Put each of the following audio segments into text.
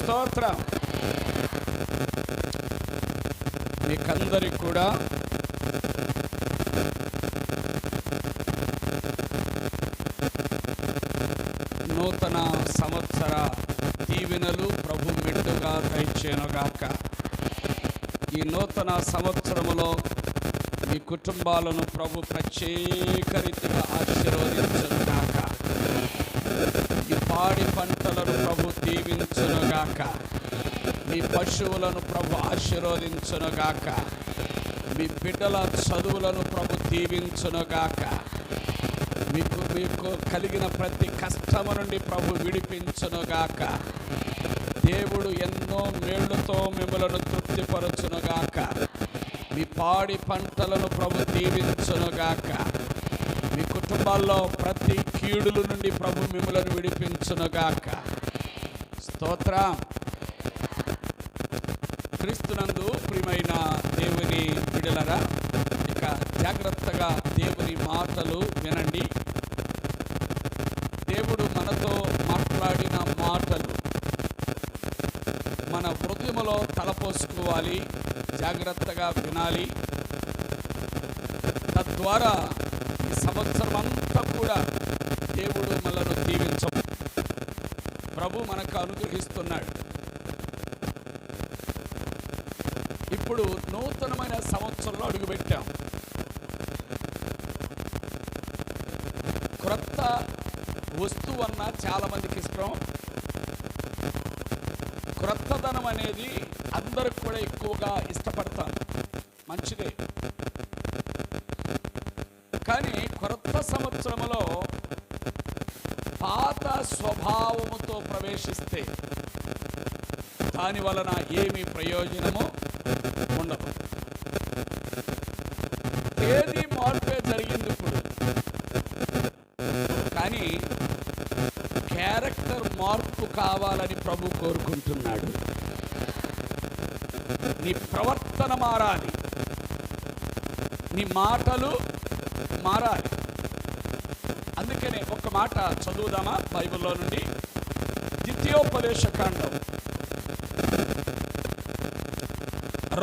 స్తోత్రం. మీకందరికి కూడా నూతన సంవత్సర దీవెనలు ప్రభు మెండుగా దయచేనుగాక ఈ నూతన సంవత్సరములో మీ కుటుంబాలను ప్రభు ప్రత్యేక రీతిగా ఆశీర్వదించను పాడి పంటలను ప్రభు దీవించునుగాక. మీ పశువులను ప్రభు ఆశీర్వదించునుగాక. మీ బిడ్డల చదువులను ప్రభు దీవించునుగాక. మీకు మీకు కలిగిన ప్రతి కష్టము నుండి ప్రభు విడిపించునుగాక. దేవుడు ఎన్నో మేళ్ళతో మిమ్మలను తృప్తిపరచునుగాక. మీ పాడి పంటలను ప్రభు దీవించునుగాక. మీ కుటుంబాల్లో ప్రతి కీడుల నుండి ప్రభు మిమ్మలను విడిపించునుగాక. స్తోత్ర. క్రీస్తునందు ప్రియమైన దేవుని విడలరా ఇక జాగ్రత్తగా దేవుని మాటలు వినండి. దేవుడు మనతో మాట్లాడిన మాటలు మన హృదయములో తలపోసుకోవాలి జాగ్రత్తగా వినాలి. తద్వారా సంవత్సరం అంతా కూడా దేవుడు మనను దీవించము. ప్రభు మనకు అనుగ్రహిస్తున్నాడు. ఇప్పుడు నూతనమైన సంవత్సరంలో అడుగుపెట్టాం. క్రొత్త వస్తువు అన్న చాలా మందికి ఇష్టం. క్రొత్తదనం అనేది అందరికి కూడా ఎక్కువగా ఇష్టపడతారు మంచిదే కానీ సంవత్సరములో సంవత్సరంలో పాత స్వభావముతో ప్రవేశిస్తే దాని వలన ఏమి ప్రయోజనము ఉండదు. తేదీ మార్పే జరిగింది ఇప్పుడు. కానీ క్యారెక్టర్ మార్పు కావాలని ప్రభు కోరుకుంటున్నాడు. నీ ప్రవర్తన మారాలి. నీ మాటలు మారాలి. అందుకనే ఒక మాట చదువుదామా బైబిల్లో నుండి? ద్వితీయోపదేశ కాండం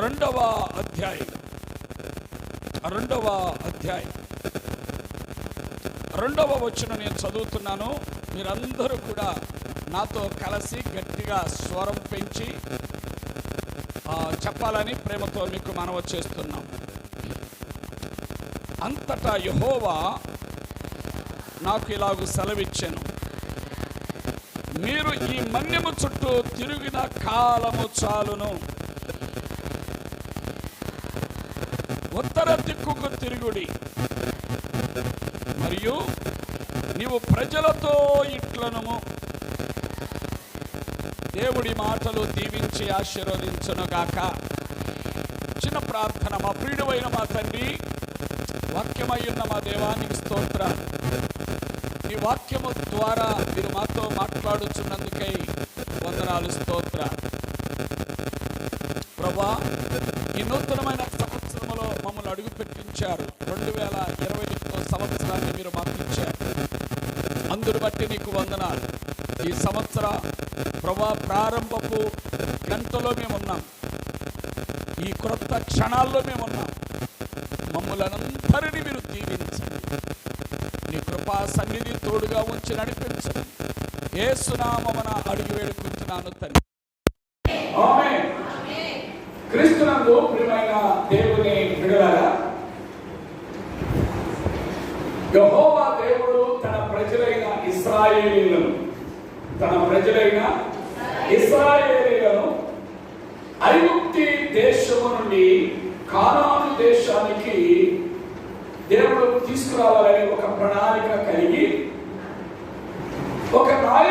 రెండవ అధ్యాయం. రెండవ అధ్యాయం. రెండవ వచ్చిన నేను చదువుతున్నాను. మీరందరూ కూడా నాతో కలిసి గట్టిగా స్వరం పెంచి చెప్పాలని ప్రేమతో మీకు మనవ చేస్తున్నాం. అంతటా యహోవా నాకు ఇలాగ సెలవిచ్చాను. మీరు ఈ మన్యము చుట్టూ తిరిగిన కాలము చాలును. ఉత్తర దిక్కుకు తిరుగుడి. మరియు నీవు ప్రజలతో ఇట్లనము. దేవుడి మాటలు దీవించి ఆశీర్వదించునుగాక. చిన్న ప్రార్థన మా ప్రియుడైన మా తండ్రి వాక్యమై ఉన్న మా దేవానికి స్తోత్ర. ఈ వాక్యము ద్వారా మీరు మాతో మాట్లాడుచున్నందుకై వందనాలు స్తోత్ర. ప్రభా ఈ నూతనమైన సంవత్సరంలో మమ్మల్ని అడుగు పెట్టించారు రెండు వేల ఇరవై సంవత్సరాన్ని మీరు మాకు ఇచ్చారు అందును బట్టి నీకు వందనాలు. ఈ సంవత్సర ప్రభా ప్రారంభపు గంటలో మేమున్నాం. ఈ క్రొత్త క్షణాల్లో మేమున్నాం. మమ్మలందరినీ మీరు దీవించండి. నీ కృపా సన్నిధి తోడుగా ఉంచి నడిపించండి. ఏ ఏసునామమున అడిగి వేడుకుంటున్నాను తండ్రి. క్రీస్తునందు ప్రియమైన దేవుని విడుదల యహోవా దేవుడు తన ప్రజలైన ఇస్రాయేలీలను తన ప్రజలైన ఇస్రాయేలీలను ఐగుప్తి దేశము నుండి కానాను దేశానికి దేవుడు తీసుకురావాలని ఒక ప్రణాళిక కలిగి ఒక నాయకుడు